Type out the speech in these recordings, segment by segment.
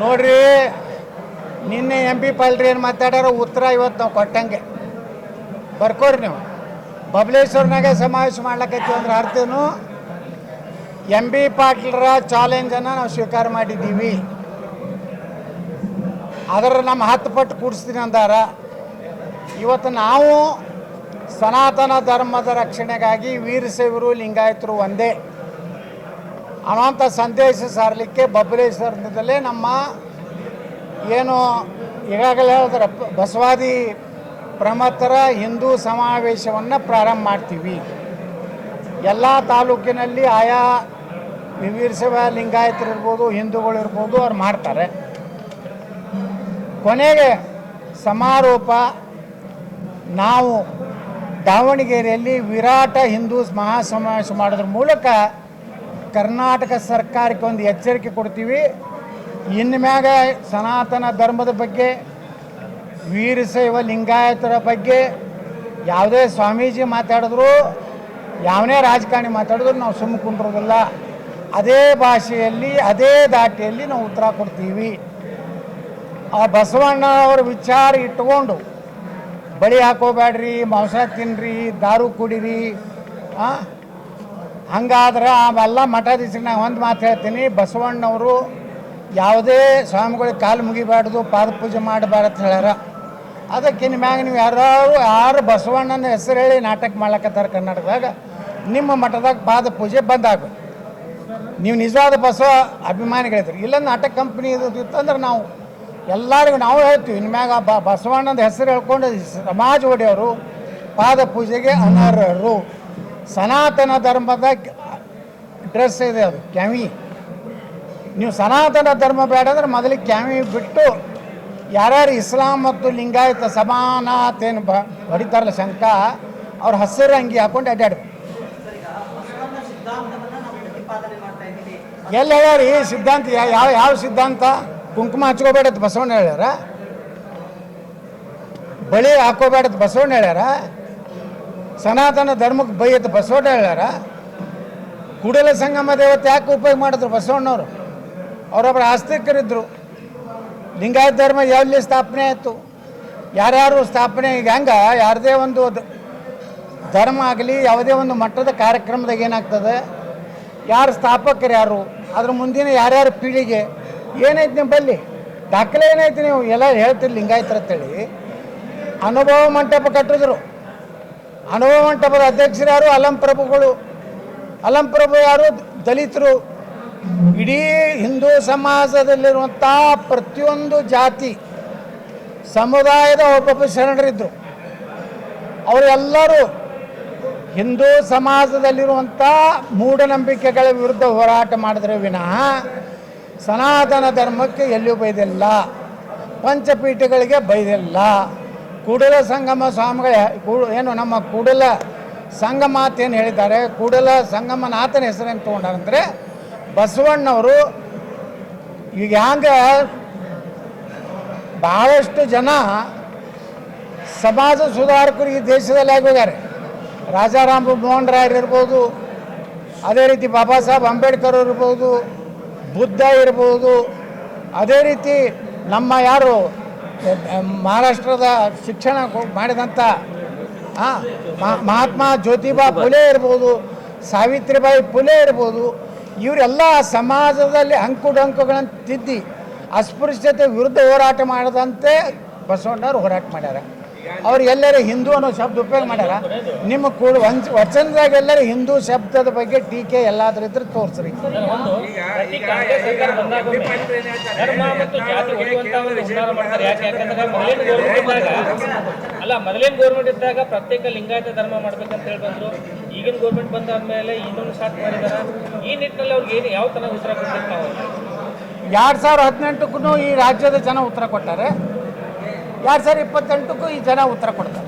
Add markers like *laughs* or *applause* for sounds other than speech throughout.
ನೋಡ್ರಿ, ನಿನ್ನೆ M P Palri ಏನು ಮಾತಾಡ್ಯಾರ ಉತ್ತರ ಇವತ್ತು ನಾವು ಕೊಟ್ಟಂಗೆ. ಬರ್ಕೊಡ್ರಿ ನೀವು. ಬಬಲೇಶ್ವರ್ನಾಗೆ ಸಮಾವೇಶ ಮಾಡ್ಲಕ್ಕೈತಿ ಅಂದ್ರೆ ಅರ್ಥನು ಎಂ ಬಿ ಪಾಟೀಲ್ರ ಚಾಲೆಂಜನ್ನು ನಾವು ಸ್ವೀಕಾರ ಮಾಡಿದ್ದೀವಿ. ಅದರ ನಮ್ಮ ಹತ್ತು ಪಟ್ಟು ಕೂಡಿಸ್ತೀನಿ ಅಂದಾರ. ಇವತ್ತು ನಾವು ಸನಾತನ ಧರ್ಮದ ರಕ್ಷಣೆಗಾಗಿ ವೀರಶೈವರು ಲಿಂಗಾಯತರು ಒಂದೇ. ಅನ್ನೋಂಥ ಸಂದೇಶ ಸಾರಲಿಕ್ಕೆ ಬಬಲೇಶ್ವರದಲ್ಲೇ ನಮ್ಮ ಏನು ಈಗಾಗಲೇ ಹೇಳಿದ್ರೆ ಬಸವಾದಿ ಪ್ರಮಥರ ಹಿಂದೂ ಸಮಾವೇಶವನ್ನು ಪ್ರಾರಂಭ ಮಾಡ್ತೀವಿ. ಎಲ್ಲ ತಾಲೂಕಿನಲ್ಲಿ ಆಯಾ ವಿವೀರ್ಸವ ಲಿಂಗಾಯತರು ಇರ್ಬೋದು, ಹಿಂದೂಗಳು ಇರ್ಬೋದು, ಅವ್ರು ಮಾಡ್ತಾರೆ. ಕೊನೆಗೆ ಸಮಾರೋಪ, ನಾವು ದಾವಣಗೆರೆಯಲ್ಲಿ ವಿರಾಟ ಹಿಂದೂ ಮಹಾಸಮಾವೇಶ ಮಾಡೋದ್ರ ಮೂಲಕ ಕರ್ನಾಟಕ ಸರ್ಕಾರಕ್ಕೆ ಒಂದು ಎಚ್ಚರಿಕೆ ಕೊಡ್ತೀವಿ. ಇನ್ನು ಮ್ಯಾಗ ಸನಾತನ ಧರ್ಮದ ಬಗ್ಗೆ, ವೀರಶೈವ ಲಿಂಗಾಯತರ ಬಗ್ಗೆ ಯಾವುದೇ ಸ್ವಾಮೀಜಿ ಮಾತಾಡಿದ್ರು, ಯಾವನೇ ರಾಜಕಾರಣಿ ಮಾತಾಡಿದ್ರು ನಾವು ಸುಮ್ಮ ಕುಂಡ್ರೋದಿಲ್ಲ ಅದೇ ಭಾಷೆಯಲ್ಲಿ, ಅದೇ ದಾಟಿಯಲ್ಲಿ ನಾವು ಉತ್ತರ ಕೊಡ್ತೀವಿ. ಆ ಬಸವಣ್ಣ ಅವ್ರ ವಿಚಾರ ಇಟ್ಕೊಂಡು ಬಳಿ ಹಾಕೋಬೇಡ್ರಿ, ಮಾಂಸ ತಿನ್ರಿ, ದಾರು ಕುಡೀರಿ, ಆ? ಹಂಗಾದ್ರೆ ಅವೆಲ್ಲ ಮಠಾಧೀಶರಿಗೆ ನಾನು ಒಂದು ಮಾತು ಹೇಳ್ತೀನಿ. ಬಸವಣ್ಣವರು ಯಾವುದೇ ಸ್ವಾಮಿಗಳಿಗೆ ಕಾಲು ಮುಗಿಬಾರ್ದು, ಪಾದ ಪೂಜೆ ಮಾಡಬಾರ್ದು ಹೇಳ್ಯಾರ. ಅದಕ್ಕೆ ಮ್ಯಾಗ ನೀವು ಯಾರು ಯಾರು ಬಸವಣ್ಣನ ಹೆಸರು ಹೇಳಿ ನಾಟಕ ಮಾಡ್ಲಕತ್ತಾರ ಕರ್ನಾಟಕದಾಗ, ನಿಮ್ಮ ಮಠದಾಗ ಪಾದ ಪೂಜೆ ಬಂದಾಗ ನೀವು ನಿಜವಾದ ಬಸವ ಅಭಿಮಾನಿಗಳಿದ್ರಿ. ಇಲ್ಲ ನಾಟಕ ಕಂಪ್ನಿ ಇತ್ತಂದ್ರೆ ನಾವು ಎಲ್ಲರಿಗೂ ನಾವು ಹೇಳ್ತೀವಿ. ಇನ್ನು ಮ್ಯಾಗ ಬ, ಬಸವಣ್ಣನ ಹೆಸರು ಹೇಳ್ಕೊಂಡು ಸಮಾಜ ಒಡೆಯವರು ಪಾದ ಪೂಜೆಗೆ ಅನರ್ಹರು. ಸನಾತನ ಧರ್ಮದ ಡ್ರೆಸ್ ಇದೆ ಅದು ಕ್ಯಾವಿ ನೀವು ಸನಾತನ ಧರ್ಮ ಬೇಡ ಅಂದ್ರೆ ಮೊದಲಿಗೆ ಕ್ಯಾವಿ ಬಿಟ್ಟು ಯಾರ್ಯಾರು ಇಸ್ಲಾಂ ಮತ್ತು ಲಿಂಗಾಯತ ಸಮಾನತೇನು ಬ ಹೊಡಿತಾರಲ್ಲ ಶಂಕ ಅವ್ರ ಹಸಿರು ಅಂಗಿ ಹಾಕೊಂಡು ಅಡ್ಡಾಡ್ಬೇಕು. ಎಲ್ಲಿ ಹೇಳ್ಯಾರ ಈ ಸಿದ್ಧಾಂತ ಯಾವ ಯಾವ ಸಿದ್ಧಾಂತ? ಕುಂಕುಮ ಹಚ್ಕೋಬೇಡತ್ ಬಸವಣ್ಣ ಹೇಳ್ಯಾರ. ಬಳಿ ಹಾಕೋಬೇಡತ್ ಬಸವಣ್ಣ ಹೇಳ್ಯಾರ. ಸನಾತನ ಧರ್ಮಕ್ಕೆ ಬೈಯತ್ ಬಸವಣ್ಣ ಹೇಳ್ಯಾರ? ಕೂಡಲ ಸಂಗಮ ದೇವತೆ ಯಾಕೆ ಉಪಯೋಗ ಮಾಡಿದ್ರು ಬಸವಣ್ಣವರು? ಅವರೊಬ್ಬರು ಆಸ್ತಿಕರಿದ್ದರು ಲಿಂಗಾಯತ ಧರ್ಮ ಎಲ್ಲಿ ಸ್ಥಾಪನೆ ಆಯಿತು? ಯಾರ್ಯಾರು ಸ್ಥಾಪನೆ ಈಗ ಹೆಂಗೆ? ಯಾರದೇ ಒಂದು ಧರ್ಮ ಆಗಲಿ, ಯಾವುದೇ ಒಂದು ಮಟ್ಟದ ಕಾರ್ಯಕ್ರಮದಾಗ ಏನಾಗ್ತದೆ? ಯಾರು ಸ್ಥಾಪಕರು ಯಾರು? ಅದ್ರ ಮುಂದಿನ ಯಾರ್ಯಾರು ಪೀಳಿಗೆ? ಏನೈತೆ ನಿಮ್ಮಲ್ಲಿ ದಾಖಲೆ ಏನೈತೆ ನೀವು? ಎಲ್ಲ ಹೇಳ್ತೀರಿ ಲಿಂಗಾಯತರ ಅಂತೇಳಿ. ಅನುಭವ ಮಂಟಪ ಕಟ್ಟಿದ್ರು. ಅನುಭವ ಮಂಟಪದ ಪ್ರಭುಗಳು. ಅಲಂ ಪ್ರಭು ಯಾರು? ದಲಿತರು. ಇಡೀ ಹಿಂದೂ ಸಮಾಜದಲ್ಲಿರುವಂಥ ಪ್ರತಿಯೊಂದು ಜಾತಿ, ಸಮುದಾಯದ ಒಬ್ಬೊಬ್ಬ ಶರಣರಿದ್ದರು ಅವರೆಲ್ಲರೂ ಹಿಂದೂ ಸಮಾಜದಲ್ಲಿರುವಂಥ ಮೂಢನಂಬಿಕೆಗಳ ವಿರುದ್ಧ ಹೋರಾಟ ಮಾಡಿದ್ರೆ ವಿನಃ ಸನಾತನ ಧರ್ಮಕ್ಕೆ ಎಲ್ಲಿಯೂ ಬೈದಿಲ್ಲ. ಪಂಚಪೀಠಗಳಿಗೆ ಬೈದಿಲ್ಲ. ಕೂಡಲ ಸಂಗಮ ಸ್ವಾಮಿಗಳ ಏನು ನಮ್ಮ ಕೂಡಲ ಸಂಗಮಾತ ಏನು ಹೇಳಿದ್ದಾರೆ, ಕೂಡಲ ಸಂಗಮನಾಥನ ಹೆಸರು ಹೆಂಗೆ ತೊಗೊಂಡಾರಂದರೆ ಬಸವಣ್ಣವರು ಈಗ ಹ್ಯಾಂಗೆ ಭಾಳಷ್ಟು ಜನ ಸಮಾಜ ಸುಧಾರಕರು ಈ ದೇಶದಲ್ಲಿ ಆಗೋಗ್ಯಾರೆ ರಾಜಾರಾಮ್ ಮೋಹನ್ ರಾಯರ್ ಇರ್ಬೋದು, ಅದೇ ರೀತಿ ಬಾಬಾ ಸಾಹೇಬ್ ಅಂಬೇಡ್ಕರ್ ಇರ್ಬೋದು, ಬುದ್ಧ ಇರ್ಬೋದು, ಅದೇ ರೀತಿ ನಮ್ಮ ಯಾರು ಮಹಾರಾಷ್ಟ್ರದ ಶಿಕ್ಷಣ ಮಾಡಿದಂಥ ಮಹಾತ್ಮ ಜ್ಯೋತಿಬಾ ಫುಲೆ ಇರ್ಬೋದು, ಸಾವಿತ್ರಿಬಾಯಿ ಫುಲೆ ಇರ್ಬೋದು, ಇವರೆಲ್ಲ ಸಮಾಜದಲ್ಲಿ ಅಂಕುಡಂಕುಗಳನ್ನು ತಿದ್ದಿ ಅಸ್ಪೃಶ್ಯತೆ ವಿರುದ್ಧ ಹೋರಾಟ ಮಾಡದಂತೆ ಬಸವಣ್ಣವ್ರು ಹೋರಾಟ ಮಾಡ್ಯಾರ. ಅವ್ರು ಎಲ್ಲರೂ ಹಿಂದೂ ಅನ್ನೋ ಶಬ್ದ ಉಪಯೋಗ ಮಾಡ್ಯಾರ? ನಿಮ್ಮ ಕೂಡ ವಂಚ ವಚನದಾಗ ಎಲ್ಲರೂ ಹಿಂದೂ ಶಬ್ದದ ಬಗ್ಗೆ ಟೀಕೆ ಎಲ್ಲಾದ್ರೂ ಇದ್ರೆ ತೋರಿಸ್ರಿ. ಅಲ್ಲ ಮೊದಲಿನ ಗೌರ್ಮೆಂಟ್ ಇದ್ದಾಗ ಪ್ರತ್ಯೇಕ ಲಿಂಗಾಯತ ಧರ್ಮ ಮಾಡ್ಬೇಕಂತ ಹೇಳಿ ಬಂದ್ರು. ಈಗಿನ ಗೌರ್ಮೆಂಟ್ ಬಂದಾದ್ಮೇಲೆ ಇನ್ನೊಂದು ಸ್ಟಾರ್ಟ್ ಮಾಡಿದಾರ. ಈ ನಿಟ್ಟಿನಲ್ಲಿ ಅವ್ರಿಗೆ ಏನು ಯಾವ ತರ ಉತ್ತರ ಕೊಡ್ಬೇಕು ನಾವು? ಎರಡು ಸಾವಿರ ಹದಿನೆಂಟಕ್ಕೂ ಈ ರಾಜ್ಯದ ಜನ ಉತ್ತರ ಕೊಟ್ಟಾರೆ. ಎರಡು ಸಾವಿರ ಇಪ್ಪತ್ತೆಂಟಕ್ಕೂ ಈ ಜನ ಉತ್ತರ ಕೊಡ್ತಾರೆ.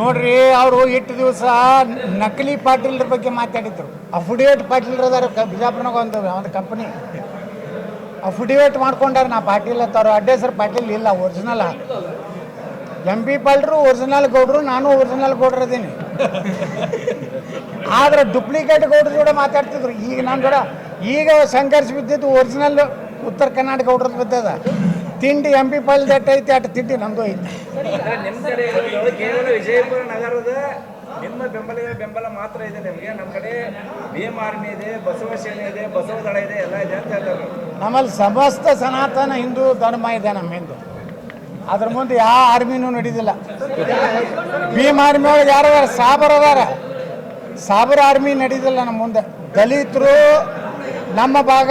ನೋಡ್ರಿ ಅವರು ಇಟ್ಟು ದಿವಸ ನಕಲಿ ಪಾಟೀಲ್ರ ಬಗ್ಗೆ ಮಾತಾಡಿದ್ರು. ಅಫಿಡೇವಿಟ್ ಪಾಟೀಲ್ರ ಅದಾರ ಬಿಜಾಪುರನಾಗ ಒಂದು ಒಂದು ಕಂಪನಿ ಅಫಿಡೇವಿಟ್ ಮಾಡ್ಕೊಂಡಾರ ನಾ ಪಾಟೀಲ್ ಅಂತ. ಅವ್ರು ಅಡ್ಡ ಹೆಸರು ಪಾಟೀಲ್ ಇಲ್ಲ ಒರಿಜಿನಲ್ ಎಂ ಪಿ ಪಾಲ್ರು ಒರಿಜಿನಲ್ ಗೌಡ್ರು ನಾನು ಒರಿಜಿನಲ್ ಗೌಡ್ರ ಅದೀನಿ *laughs* ಆದ್ರೆ ಡುಪ್ಲಿಕೇಟ್ ಗೌಡ್ರ ಜೋಡ ಮಾತಾಡ್ತಿದ್ರು. ಈಗ ನಾನು ಜೋಡ ಈಗ ಸಂಘರ್ಷ ಬಿದ್ದಿದ್ದು ಒರಿಜಿನಲ್ ಉತ್ತರ ಕರ್ನಾಟಕ ಗೌಡ್ರದ್ದು ಬಿದ್ದದ. ತಿಂಡಿ ಎಂ ಪಿ ಪಾಲ್ ಐತಿ ಅಟ್ ತಿಂಡಿ ನಮ್ದು ಐತಿ. ವಿಜಯಪುರ ನಗರದ ನಿಮ್ಮ ಬೆಂಬಲ ಬೆಂಬಲ ಮಾತ್ರ ಇದೆ ನಿಮಗೆ. ನಮ್ಮ ಕಡೆ ಭೀಮ್ ಆರ್ಮಿ ಇದೆ ಬಸವ ಸೇನೆ ಇದೆ ಬಸವ ದಳ ಇದೆ ಎಲ್ಲ ಇದೆ ಅಂತ ಹೇಳ್ತಾರೆ. ನಮ್ಮಲ್ಲಿ ಸಮಸ್ತ ಸನಾತನ ಹಿಂದೂ ಧರ್ಮ ಇದೆ ನಮ್ಮ ಹಿಂದೂ ಅದ್ರ ಮುಂದೆ ಯಾವ ಆರ್ಮಿನೂ ನಡೀದಿಲ್ಲ. ಭೀಮ್ ಆರ್ಮಿ ಒಳಗೆ ಯಾರು ಸಾಬರ್ ಅದಾರ. ಸಾಬರ್ ಆರ್ಮಿ ನಡೀದಿಲ್ಲ ನಮ್ಮ ಮುಂದೆ. ದಲಿತರು ನಮ್ಮ ಭಾಗ.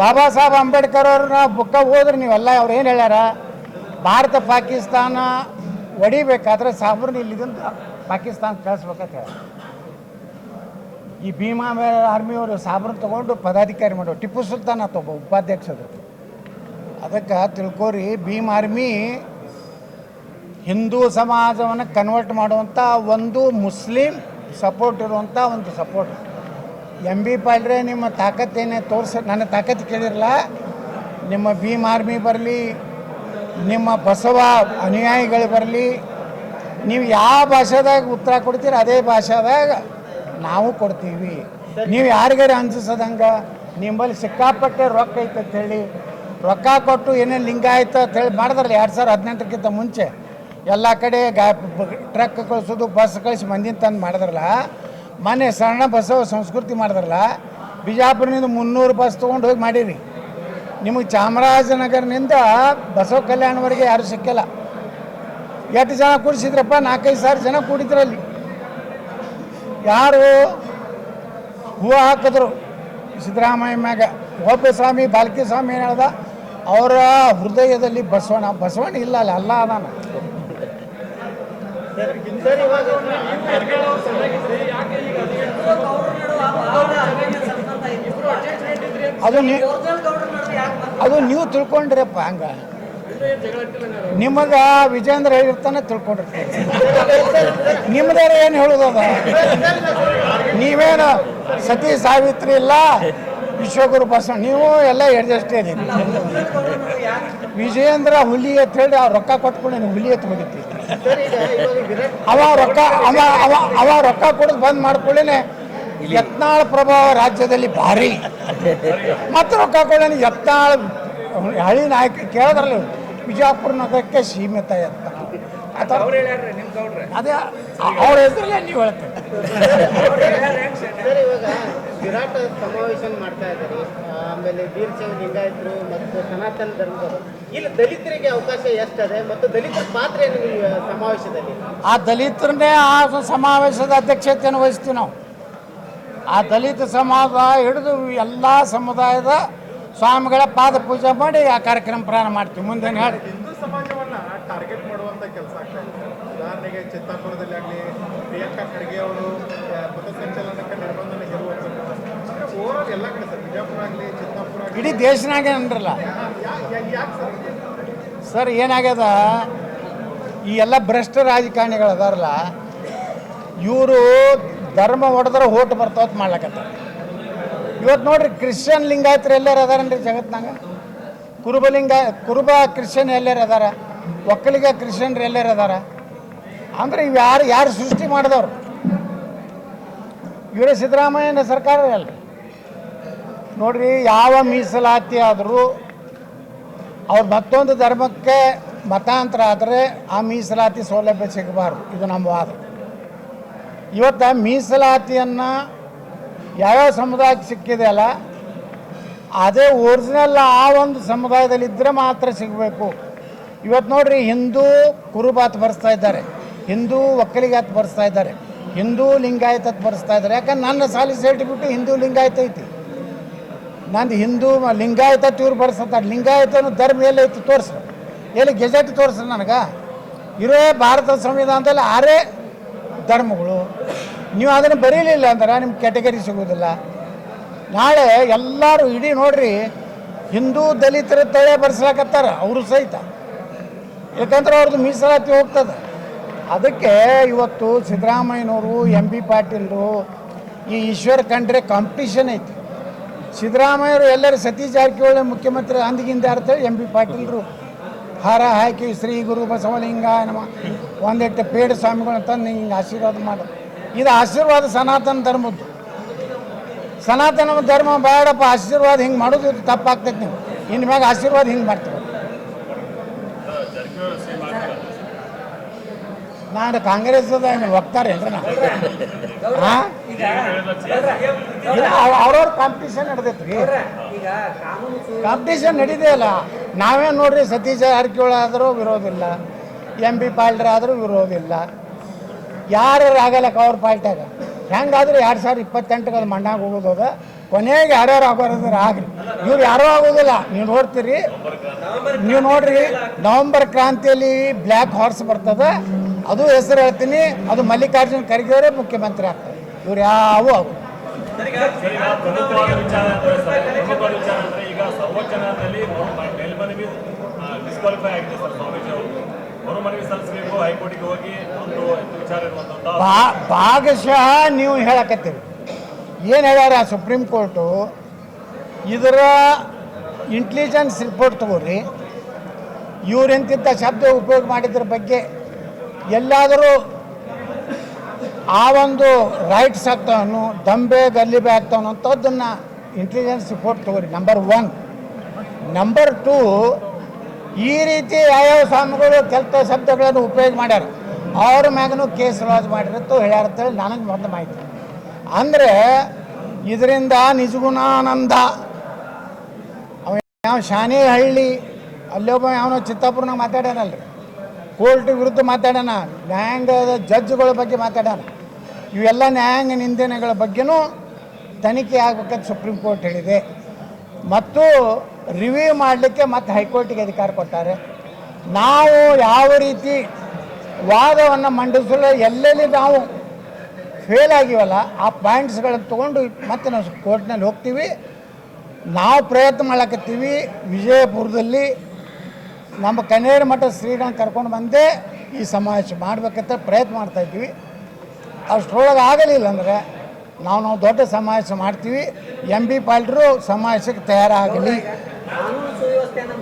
ಬಾಬಾ ಸಾಹೇಬ್ ಅಂಬೇಡ್ಕರ್ ಅವ್ರನ್ನ ಬುಕ್ಕ ಹೋದ್ರೆ ನೀವೆಲ್ಲ ಅವ್ರು ಏನು ಹೇಳ್ಯಾರ? ಭಾರತ, ಪಾಕಿಸ್ತಾನ ಹೊಡಿಬೇಕಾದ್ರೆ ಸಾಬ್ರನ್ನ ಇಲ್ಲಿದಿಂದ ಪಾಕಿಸ್ತಾನ ಕಳಿಸ್ಬೇಕಂತ ಹೇಳ ಈ ಭೀಮಾ ಆರ್ಮಿಯವರು ಸಾಬ್ರನ್ನ ತಗೊಂಡು ಪದಾಧಿಕಾರಿ ಮಾಡೋರು. ಟಿಪ್ಪು ಸುಲ್ತಾನ ಒಬ್ಬ ಉಪಾಧ್ಯಕ್ಷರು. ಅದಕ್ಕೆ ತಿಳ್ಕೊರಿ ಭೀಮ್ ಆರ್ಮಿ ಹಿಂದೂ ಸಮಾಜವನ್ನು ಕನ್ವರ್ಟ್ ಮಾಡುವಂಥ ಒಂದು ಮುಸ್ಲಿಂ ಸಪೋರ್ಟ್ ಇರುವಂಥ ಒಂದು ಸಪೋರ್ಟ್ ಎಂ ಬಿ ಪಾಲ್ರೆ ನಿಮ್ಮ ತಾಕತ್ತೇನೆ ತೋರಿಸ ನನ್ನ ತಾಕತ್ತು ಕೇಳಿರಲ್ಲ ನಿಮ್ಮ ಭೀಮ್ ಆರ್ಮಿ ಬರಲಿ ನಿಮ್ಮ ಬಸವ ಅನುಯಾಯಿಗಳು ಬರಲಿ ನೀವು ಯಾವ ಭಾಷೆದಾಗ ಉತ್ತರ ಕೊಡ್ತೀರ ಅದೇ ಭಾಷೆದಾಗ ನಾವು ಕೊಡ್ತೀವಿ. ನೀವು ಯಾರಿಗಾರ ಅನ್ಸಿಸದಂಗ ನಿಮ್ಮಲ್ಲಿ ಸಿಕ್ಕಾಪಟ್ಟೆ ರೊಕ್ಕ ಐತೆ ಅಂತೇಳಿ ರೊಕ್ಕ ಕೊಟ್ಟು ಏನೇನು ಅಂತ ಹೇಳಿ ಮಾಡಿದ್ರಲ್ಲ ಎರಡು ಸಾವಿರ ಹದಿನೆಂಟಕ್ಕಿಂತ ಮುಂಚೆ. ಎಲ್ಲ ಕಡೆ ಗಾ ಟ್ರಕ್ ಕಳಿಸೋದು, ಬಸ್ ಕಳಿಸಿ ಮಂದಿನ ತಂದು ಮಾಡಿದ್ರಲ್ಲ ಮೊನ್ನೆ ಸಣ್ಣ ಬಸವ ಸಂಸ್ಕೃತಿ ಮಾಡಿದ್ರಲ್ಲ, ಬಿಜಾಪುರದಿಂದ ಮುನ್ನೂರು ಬಸ್ ತೊಗೊಂಡು ಹೋಗಿ ಮಾಡೀರಿ. ನಿಮಗೆ ಚಾಮರಾಜನಗರನಿಂದ ಬಸವ ಕಲ್ಯಾಣವರೆಗೆ ಯಾರು ಸಿಕ್ಕಿಲ್ಲ. ಎಷ್ಟು ಜನ ಕೂಡಿಸಿದ್ರಪ್ಪ ನಾಲ್ಕೈದು ಸಾವಿರ ಜನ ಕೂಡಿದ್ರಲ್ಲಿ ಯಾರು ಹೂವು ಹಾಕಿದ್ರು? ಸಿದ್ದರಾಮಯ್ಯ ಮ್ಯಾಗ. ಗೋಪಿ ಸ್ವಾಮಿ, ಬಾಲ್ಕಿ ಸ್ವಾಮಿ ಏನು ಹೇಳ್ದ? ಅವರ ಹೃದಯದಲ್ಲಿ ಬಸವಣ್ಣ ಬಸವಣ್ಣ ಇಲ್ಲ ಅಲ್ಲ ಅಲ್ಲ ಅದಾನ. ಅದು ನೀವು ಅದು ನೀವು ತಿಳ್ಕೊಂಡ್ರಪ್ಪ ಹಂಗ. ನಿಮಗ ವಿಜೇಂದ್ರ ಹೇಳಿರ್ತಾನೆ ತಿಳ್ಕೊಂಡಿರ್ತೀರಿ ನಿಮ್ದಾರ ಏನು ಹೇಳುದದ? ನೀವೇನು ಸತಿ ಸಾವಿತ್ರಿ ಇಲ್ಲ? ವಿಶ್ವಗುರು ಬಸವಣ್ಣ ನೀವು ಎಲ್ಲ ಎಡ್ಜಸ್ಟ್ ಇದೀರಿ ವಿಜಯೇಂದ್ರ ಹುಲಿ ಅಂತ ಹೇಳಿ ಅವ್ರು ರೊಕ್ಕ ಕೊಟ್ಕೊಂಡು ಹುಲಿ ಎತ್ತು ಹೋಗಿತ್ತು ಅವ ರೊಕ್ಕ ಅವ ಅವ ಅವ ರೊಕ್ಕ ಕೊಡೋದು ಬಂದ್ ಮಾಡ್ಕೊಳ್ಳೇನೆ. ಯತ್ನಾಳ್ ಪ್ರಭಾವ ರಾಜ್ಯದಲ್ಲಿ ಭಾರಿ. ಮತ್ತೆ ರೊಕ್ಕ ಕೊಡೋಣ ಯತ್ನಾಳ್ ಹಳಿ ನಾಯಕ ಕೇಳಿದ್ರಲ್ಲ ಬಿಜಾಪುರ ನಗರಕ್ಕೆ ಸೀಮಿತ ಯತ್ನ. ಅದೇ ಅವ್ರ ಹೆಸರಲ್ಲೇ ನೀವು ಹೇಳ್ತೀರಿ. ವಿರಾಟ ಸಮಾವೇಶ ಮಾಡ್ತಾ ಇದ್ದಾರೆ. ಆಮೇಲೆ ವೀರಶೈವ ಲಿಂಗಾಯತರು ಮತ್ತು ಸನಾತನ ಧರ್ಮದವರು. ಇಲ್ಲಿ ದಲಿತರಿಗೆ ಅವಕಾಶ ಎಷ್ಟಿದೆ ಮತ್ತು ದಲಿತರ ಪಾತ್ರ ಏನು ಈ ಸಮಾವೇಶದಲ್ಲಿ? ಆ ದಲಿತರನ್ನೇ ಆ ಸಮಾವೇಶದ ಅಧ್ಯಕ್ಷತೆಯನ್ನು ವಹಿಸ್ತೀವಿ ನಾವು. ಆ ದಲಿತ ಸಮಾಜ ಹಿಡಿದು ಎಲ್ಲ ಸಮುದಾಯದ ಸ್ವಾಮಿಗಳ ಪಾದ ಪೂಜೆ ಮಾಡಿ ಆ ಕಾರ್ಯಕ್ರಮ ಪ್ರಾರಂಭ ಮಾಡ್ತೀವಿ. ಮುಂದೆ ಹೇಳಿ? ಟಾರ್ಗೆಟ್ ಮಾಡುವಂಥ ಕೆಲಸ ಆಗ್ತಾ ಇದೆ. ಉದಾಹರಣೆಗೆ ಚಿತ್ತಾಪುರದಲ್ಲಿ ಆಗಲಿ ಪ್ರಿಯಾಂಕಾ ಖರ್ಗೆ ಅವರು ಪಥಸಂಚಲನಕ್ಕೆ ನಿರ್ಬಂಧನ ಹೇರುವಂಥದ್ದು ಅಂದ್ರೆ ಓವರಾಲ್ ಎಲ್ಲ ಕಡೆ ಸರ್ ಬಿಜಾಪುರ ಆಗಲಿ ಚಿತ್ತಾಪುರ ಇಡೀ ದೇಶನಾಗೆ ಯಾಕೆ ಸರ್ ಸರ್ ಏನಾಗ್ಯದ? ಈ ಎಲ್ಲ ಭ್ರಷ್ಟ ರಾಜಕಾರಣಿಗಳು ಅದಾರಲ್ಲ ಇವರು ಧರ್ಮ ಹೊಡೆದ್ರೆ ಓಟ್ ಬರ್ತಾವತ್ ಮಾಡ್ಲಕತ್ತ ಇವತ್ತು ನೋಡ್ರಿ ಕ್ರಿಶ್ಚಿಯನ್ ಲಿಂಗಾಯತರು ಎಲ್ಲರೂ ಅದಾರನ್ರಿ ಜಗತ್ನಾಗ? ಕುರುಬಲಿಂಗ ಕುರುಬ ಕ್ರಿಶ್ಚಿಯನ್ ಎಲ್ಲರೂ ಅದಾರ? ಒಕ್ಕಲಿಗ ಕ್ರಿಶ್ಚಿಯನ್ರು ಎಲ್ಲರೂ ಅದಾರ ಅಂದ್ರೆ ಇವು ಯಾರು ಯಾರು ಸೃಷ್ಟಿ ಮಾಡಿದವ್ರು? ಇವರೇ ಸಿದ್ದರಾಮಯ್ಯನ ಸರ್ಕಾರ ಅಲ್ಲ. ನೋಡ್ರಿ ಯಾವ ಮೀಸಲಾತಿ ಆದರೂ ಅವ್ರು ಮತ್ತೊಂದು ಧರ್ಮಕ್ಕೆ ಮತಾಂತರ ಆದರೆ ಆ ಮೀಸಲಾತಿ ಸೌಲಭ್ಯ ಸಿಗಬಾರ್ದು. ಇದು ನಮ್ಮ ವಾದ. ಇವತ್ತು ಮೀಸಲಾತಿಯನ್ನು ಯಾವ್ಯಾವ ಸಮುದಾಯಕ್ಕೆ ಸಿಕ್ಕಿದೆ ಅಲ್ಲ, ಅದೇ ಒರಿಜಿನಲ್ ಆ ಒಂದು ಸಮುದಾಯದಲ್ಲಿ ಇದ್ದರೆ ಮಾತ್ರ ಸಿಗಬೇಕು. ಇವತ್ತು ನೋಡ್ರಿ ಹಿಂದೂ ಕುರುಬಾತ್ ಬರೆಸ್ತಾ ಇದ್ದಾರೆ. ಹಿಂದೂ ಒಕ್ಕಲಿಗಾತ್ ಬರೆಸ್ತಾ ಇದ್ದಾರೆ. ಹಿಂದೂ ಲಿಂಗಾಯತತ್ ಬರೆಸ್ತಾ ಇದ್ದಾರೆ. ಯಾಕಂದ್ರೆ ನನ್ನ ಸಾಲಿ ಸರ್ಟಿಫಿಕೇಟ್ ಹಿಂದೂ ಲಿಂಗಾಯತ ಐತಿ. ನಂದು ಹಿಂದೂ ಲಿಂಗಾಯತ ಇವ್ರು ಬರ್ಸತ್ತಾರೆ ಲಿಂಗಾಯತನ ಧರ್ಮ ಎಲ್ಲೈತಿ ತೋರಿಸ್ರಿ ಎಲ್ಲಿ ಗೆಜೆಟ್ ತೋರಿಸ್ರಿ ನನಗೆ? ಇರೋ ಭಾರತ ಸಂವಿಧಾನದಲ್ಲಿ ಆರೇ ಧರ್ಮಗಳು. ನೀವು ಅದನ್ನು ಬರೀಲಿಲ್ಲ ಅಂದ್ರೆ ನಿಮ್ಗೆ ಕ್ಯಾಟಗರಿ ಸಿಗೋದಿಲ್ಲ. ನಾಳೆ ಎಲ್ಲರೂ ಇಡೀ ನೋಡ್ರಿ ಹಿಂದೂ ದಲಿತರ ತಳೆ ಬರ್ಸ್ಲಾಕತ್ತಾರ. ಅವರು ಸಹಿತ. ಯಾಕಂದ್ರೆ ಅವ್ರದ್ದು ಮೀಸಲಾತಿ ಹೋಗ್ತದೆ. ಅದಕ್ಕೆ ಇವತ್ತು ಸಿದ್ದರಾಮಯ್ಯನವರು ಎಂ ಬಿ ಪಾಟೀಲ್ರು ಈ ಈಶ್ವರ್ ಖಂಡ್ರೆ ಕಾಂಪಿಟಿಷನ್ ಐತಿ. ಸಿದ್ದರಾಮಯ್ಯರು ಎಲ್ಲರೂ ಸತೀಶ್ ಜಾರಕಿಹೊಳಿ ಮುಖ್ಯಮಂತ್ರಿ ಅಂದಿಗಿಂದ ಅಂತೇಳಿ ಎಂ ಬಿ ಪಾಟೀಲ್ರು ಹಾರ ಹಾಕಿ ಶ್ರೀ ಗುರು ಬಸವಲಿಂಗ ನಮ್ಮ ಒಂದೆಟ್ಟು ಪೇಡ ಸ್ವಾಮಿಗಳನ್ನ ತಂದು ಹಿಂಗೆ ಆಶೀರ್ವಾದ ಮಾಡೋದು ಇದು ಆಶೀರ್ವಾದ ಸನಾತನ ಧರ್ಮದ್ದು. ಸನಾತನ ಧರ್ಮ ಬೇಡಪ್ಪ, ಆಶೀರ್ವಾದ ಹಿಂಗೆ ಮಾಡೋದು ತಪ್ಪಾಗ್ತೈತೆ ನೀವು. ಇನ್ಮ್ಯಾಗ ಆಶೀರ್ವಾದ ಹಿಂಗೆ ಮಾಡ್ತೀವಿ. ನಾನು ಕಾಂಗ್ರೆಸ್ ಹೋಗ್ತಾರೆ ಅವ್ರವ್ರ ಕಾಂಪಿಟೇಷನ್ ನಡೆದೈತ್ರಿ. ಕಾಂಪಿಟೇಷನ್ ನಡೀದೇ ಇಲ್ಲ. ನಾವೇ ನೋಡ್ರಿ ಸತೀಶ್ ಜಾರಕಿಹೊಳಿ ಆದರೂ ವಿರೋಧಿಲ್ಲ. ಎಂ ಬಿ ಪಾಲ್ಡ್ರ್ ಆದರೂ ವಿರೋಧಿಲ್ಲ. ಯಾರು ಆಗಲ್ಲ ಅವ್ರ ಪಾಲ್ಟಾಗ ಹೆಂಗಾದ್ರೂ ಎರಡು ಸಾವಿರದ ಇಪ್ಪತ್ತೆಂಟಕ್ಕೆ ಅದು ಮಣ್ಣಾಗ ಹೋಗೋದು ಕೊನೆಗೆ ಯಾರ್ಯಾರು ಆಗೋರಿದ್ರೆ ಆಗ್ರಿ ಇವ್ರು ಯಾರೂ ಆಗೋದಿಲ್ಲ. ನೀವು ನೋಡ್ತೀರಿ. ನೀವು ನೋಡ್ರಿ ನವೆಂಬರ್ ಕ್ರಾಂತಿಯಲ್ಲಿ ಬ್ಲ್ಯಾಕ್ ಹಾರ್ಸ್ ಬರ್ತದ. ಅದು ಹೆಸರು ಹೇಳ್ತೀನಿ. ಅದು ಮಲ್ಲಿಕಾರ್ಜುನ್ ಖರ್ಗೆ ಮುಖ್ಯಮಂತ್ರಿ ಆಗ್ತಾರೆ. ಇವ್ರು ಯಾವೂ ಆಗು ಭಾಗಶಃ ನೀವು ಹೇಳಕತ್ತೀರಿ. ಏನು ಹೇಳ್ಯಾರ ಸುಪ್ರೀಂ ಕೋರ್ಟು? ಇದರ ಇಂಟೆಲಿಜೆನ್ಸ್ ರಿಪೋರ್ಟ್ ತಗೋರಿ. ಇವ್ರೆಂತಿಂಥ ಶಬ್ದ ಉಪಯೋಗ ಮಾಡಿದ್ರ ಬಗ್ಗೆ ಎಲ್ಲಾದರೂ ಆ ಒಂದು ರೈಟ್ಸ್ ಆಗ್ತವನು ದಂಬೆ ಗಲ್ಲಿಬೆ ಆಗ್ತಾವನು ಅಂಥದ್ದನ್ನು ಇಂಟೆಲಿಜೆನ್ಸ್ ರಿಪೋರ್ಟ್ ತಗೋರಿ ನಂಬರ್ ಒನ್ ನಂಬರ್ ಟೂ ಈ ರೀತಿ ಯಾವ್ಯಾವ ಸ್ವಾಮಿಗಳು ಕೆಲಸ ಶಬ್ದಗಳನ್ನು ಉಪಯೋಗ ಮಾಡ್ಯಾರ, ಅವ್ರ ಮ್ಯಾಗನು ಕೇಸ್ ಲಾಜ್ ಮಾಡಿರತ್ತು ಹೇಳ್ಯಾರಂತೇಳಿ ನನಗೆ ಒಂದು ಮಾಹಿತಿ. ಅಂದರೆ ಇದರಿಂದ ನಿಜಗುಣಾನಂದ. ಅವ ಯಾವ ಶಾನೆ ಹಳ್ಳಿ ಅಲ್ಲೊಬ್ಬ ಯಾವನೋ ಚಿತ್ತಾಪುರನಾಗ ಮಾತಾಡ್ಯಾನಲ್ರಿ. ಕೋರ್ಟ್ ವಿರುದ್ಧ ಮಾತಾಡ್ಯಾನ, ನ್ಯಾಯಾಂಗದ ಜಡ್ಜ್ಗಳ ಬಗ್ಗೆ ಮಾತಾಡ್ಯಾನ. ಇವೆಲ್ಲ ನ್ಯಾಯಾಂಗ ನಿಂದನೆಗಳ ಬಗ್ಗೆನೂ ತನಿಖೆ ಆಗ್ಬೇಕಂತ ಸುಪ್ರೀಂ ಕೋರ್ಟ್ ಹೇಳಿದೆ. ಮತ್ತು ರಿವ್ಯೂ ಮಾಡಲಿಕ್ಕೆ ಮತ್ತು ಹೈಕೋರ್ಟಿಗೆ ಅಧಿಕಾರ ಕೊಟ್ಟಾರೆ. ನಾವು ಯಾವ ರೀತಿ ವಾದವನ್ನು ಮಂಡಿಸಲು ಎಲ್ಲೆಲ್ಲಿ ನಾವು ಫೇಲ್ ಆಗಿವಲ್ಲ, ಆ ಪಾಯಿಂಟ್ಸ್ಗಳನ್ನು ತೊಗೊಂಡು ಮತ್ತೆ ನಾವು ಕೋರ್ಟ್ನಲ್ಲಿ ಹೋಗ್ತೀವಿ. ನಾವು ಪ್ರಯತ್ನ ಮಾಡಕತ್ತೀವಿ. ವಿಜಯಪುರದಲ್ಲಿ ನಮ್ಮ ಕನ್ನೇರ ಮಠ ಶ್ರೀಗಳನ್ನ ಕರ್ಕೊಂಡು ಬಂದೇ ಈ ಸಮಾವೇಶ ಮಾಡಬೇಕಂತ ಪ್ರಯತ್ನ ಮಾಡ್ತಾ ಇದ್ದೀವಿ. ಅಷ್ಟರೊಳಗೆ ಆಗಲಿಲ್ಲ ಅಂದರೆ ನಾವು ನಾವು ದೊಡ್ಡ ಸಮಾವೇಶ ಮಾಡ್ತೀವಿ. ಎಂ ಬಿ ಪಾಲ್ಟರು ಸಮಾವೇಶಕ್ಕೆ ತಯಾರಾಗಲಿ. ಕಾನೂನು ಸುವ್ಯವಸ್ಥೆಯನ್ನು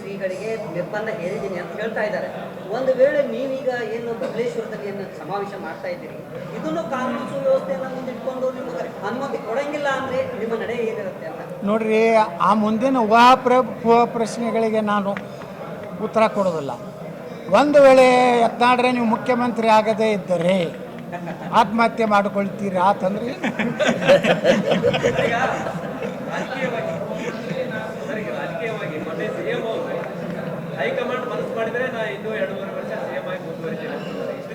ಶ್ರೀಗಳಿಗೆ ನಿರ್ಬಂಧ ಹೇರಿದ್ದೀನಿ ಅಂತ ಹೇಳ್ತಾ ಇದ್ದಾರೆ. ಒಂದು ವೇಳೆ ನೀವೀಗ ಏನು ಬಬಲೇಶ್ವರದಲ್ಲಿ ಏನು ಸಮಾವೇಶ ಮಾಡ್ತಾ ಇದ್ದೀರಿ ಇದನ್ನು ಕಾನೂನು ಸುವ್ಯವಸ್ಥೆಯನ್ನು ಮುಂದಿಟ್ಕೊಂಡು ನಿಮಗೆ ಅನುಮತಿ ಕೊಡಂಗಿಲ್ಲ ಅಂದ್ರೆ ನಿಮ್ಮ ನಡೆ ಏನಿರುತ್ತೆ ಅಂತ? ನೋಡ್ರಿ ಆ ಮುಂದಿನ ಉಪಾ ಪ್ರ ಪ- ಪ್ರಶ್ನೆಗಳಿಗೆ ನಾನು ಉತ್ತರ ಕೊಡೋದಿಲ್ಲ ಒಂದು ವೇಳೆ ಯತ್ನಾಡ್ರೆ ನೀವು ಮುಖ್ಯಮಂತ್ರಿ ಆಗದೇ ಇದ್ದರೆ ಆತ್ಮಹತ್ಯೆ ಮಾಡಿಕೊಳ್ತೀರಾ ಆತಂದ್ರೆ ಹೈಕಮಾಂಡ್ ಮನಸ್ಸು ಮಾಡಿದ್ರೆ ನಾ ಇನ್ನೂ ಎರಡೂವರೆ ವರ್ಷ ಸಿಎಂ ಆಗಿ ಮುಂದುವರಿತೀನಿ ದಿನ ಐದು ವರ್ಷ ನಾಳೆ ಸಿಎಂ ಬರ್ತಿತ್ತು ಈಗ ಮತ್ತೆ ದಾಟಿ ಚೇಂಜ್ ಆಗಿದೆ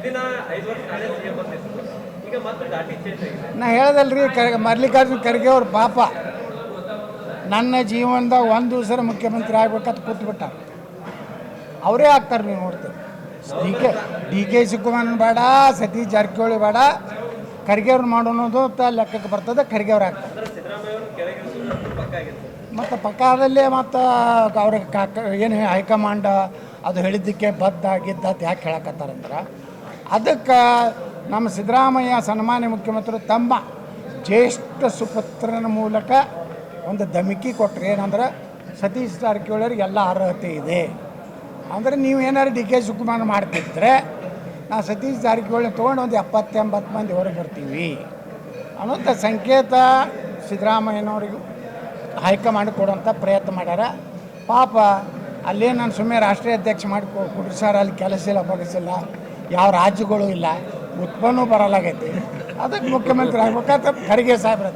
ನಾ ಹೇಳ್ದಲ್ರಿ ಕರ್ ಮಲ್ಲಿಕಾರ್ಜುನ ಖರ್ಗೆ ಅವ್ರ ಪಾಪ. ನನ್ನ ಜೀವನದಾಗ ಒಂದು ದಿವಸ ಮುಖ್ಯಮಂತ್ರಿ ಆಗ್ಬೇಕಂತ ಕೂತ್ಬಿಟ್ಟ. ಅವರೇ ಆಗ್ತಾರೆ ನೀವು ನೋಡ್ತೀರಿ. D K D K Shivakumar ಬೇಡ ಸತೀಶ್ ಜಾರಕಿಹೊಳಿ ಬೇಡ. ಖರ್ಗೆ ಅವ್ರು ಮಾಡೋದು ಅಂತ ಲೆಕ್ಕಕ್ಕೆ ಬರ್ತದೆ ಖರ್ಗೆ ಅವ್ರು ಆಗ್ತಾರೆ. ಮತ್ತು ಪಕ್ಕದಲ್ಲೇ ಮತ್ತು ಅವ್ರಿಗೆ ಏನು ಹೈಕಮಾಂಡ್ ಅದು ಹೇಳಿದ್ದಕ್ಕೆ ಬದ್ಧ ಗಿದ್ದ ಯಾಕೆ ಹೇಳಕತ್ತಾರಂದ್ರೆ? ಅದಕ್ಕೆ ನಮ್ಮ ಸಿದ್ದರಾಮಯ್ಯ ಸನ್ಮಾನ್ಯ ಮುಖ್ಯಮಂತ್ರಿ ತಮ್ಮ ಜ್ಯೇಷ್ಠ ಸುಪುತ್ರನ ಮೂಲಕ ಒಂದು ಧಮಕಿ ಕೊಟ್ಟರೆ ಏನಂದ್ರೆ, ಸತೀಶ್ ಜಾರಕಿಹೊಳಿಯವ್ರಿಗೆ ಎಲ್ಲ ಅರ್ಹತೆ ಇದೆ. ಅಂದರೆ ನೀವು ಏನಾದ್ರು ಡಿ ಕೆ ಶಿವಕುಮಾರ್ ಮಾಡ್ತಿದ್ರೆ, ನಾ ಸತೀಶ್ ಜಾರಕಿಹೊಳಿ ತೊಗೊಂಡು ಒಂದು ಎಪ್ಪತ್ತೆಂಬತ್ತು ಮಂದಿ ಹೊರಗೆ ಬರ್ತೀವಿ. ಅನ್ನೋಂಥ ಸಂಕೇತ ಸಿದ್ದರಾಮಯ್ಯನವ್ರಿಗೆ ಹೈಕಮಾಂಡ್ ಕೊಡುವಂಥ ಪ್ರಯತ್ನ ಮಾಡ್ಯಾರ. ಪಾಪ ಅಲ್ಲೇ ನಾನು ಸುಮ್ಮನೆ ರಾಷ್ಟ್ರೀಯ ಅಧ್ಯಕ್ಷ ಮಾಡಿ ಕುಡಿಸಾರ ಅಲ್ಲಿ ಕೆಲಸ ಇಲ್ಲ ಬಗಸಿಲ್ಲ ಯಾವ ರಾಜ್ಯಗಳು ಇಲ್ಲ ಉತ್ಪನ್ನ ಬರಲಾಗೈತಿ. ಅದಕ್ಕೆ ಮುಖ್ಯಮಂತ್ರಿ ಆಗ್ಬೇಕಂತ ಖರ್ಗೆ ಸಾಹೇಬ್ರ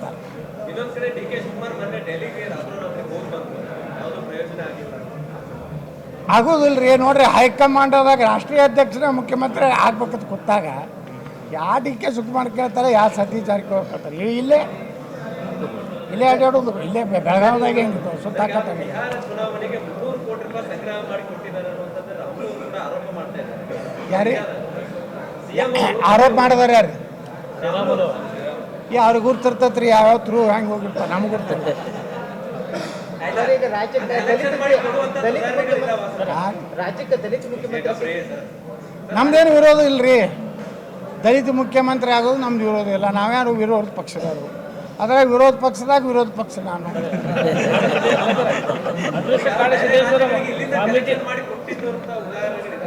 ಪ್ರಯೋಜನ ಆಗಿಲ್ಲ ಆಗೋದಿಲ್ಲ ರೀ ನೋಡ್ರಿ ಹೈಕಮಾಂಡದಾಗ ರಾಷ್ಟ್ರೀಯ ಅಧ್ಯಕ್ಷರ ಮುಖ್ಯಮಂತ್ರಿ ಆಗ್ಬೇಕಂತ ಕೂತಾಗ ಯಾವ ಡಿ ಕೆ ಶಿವಕುಮಾರ್ ಕೇಳ್ತಾರೆ ಯಾವ ಸತೀಶ್ ಜಾರಕಿಹೊಳಿ ಕೇಳ್ತಾರೆ. ಇಲ್ಲಿ ಇಲ್ಲೇ ಅಡ್ಡಾಡೋದು ಇಲ್ಲೇ ಬೆಳಗಾವಿದಾಗೆ ಮಾಡ್ತಾ ಇದ್ದಾರೆ. ಯಾರಿ? *coughs* ಆರೋಪ ಮಾಡಿದಾರೆ ಯಾರು? ಈ ಅವ್ರಿಗೆ ಗುರ್ತಿರ್ತೈತೆ ರೀ ಯಾವ್ಯಾವ ಥ್ರೂ ಹೆಂಗೆ ಹೋಗಿರ್ತಾರೆ ನಮ್ಗೆ ಗುರ್ತ ನಮ್ದೇನು ವಿರೋಧ ಇಲ್ರಿ. ರೀ ದಲಿತ ಮುಖ್ಯಮಂತ್ರಿ ಆಗೋದು ನಮ್ದು ವಿರೋಧ ಇಲ್ಲ. ನಾವ್ಯಾರು ವಿರೋಧ ಪಕ್ಷದವರು. ಅದ್ರಾಗ ವಿರೋಧ ಪಕ್ಷದಾಗ ವಿರೋಧ ಪಕ್ಷ ನಾನು.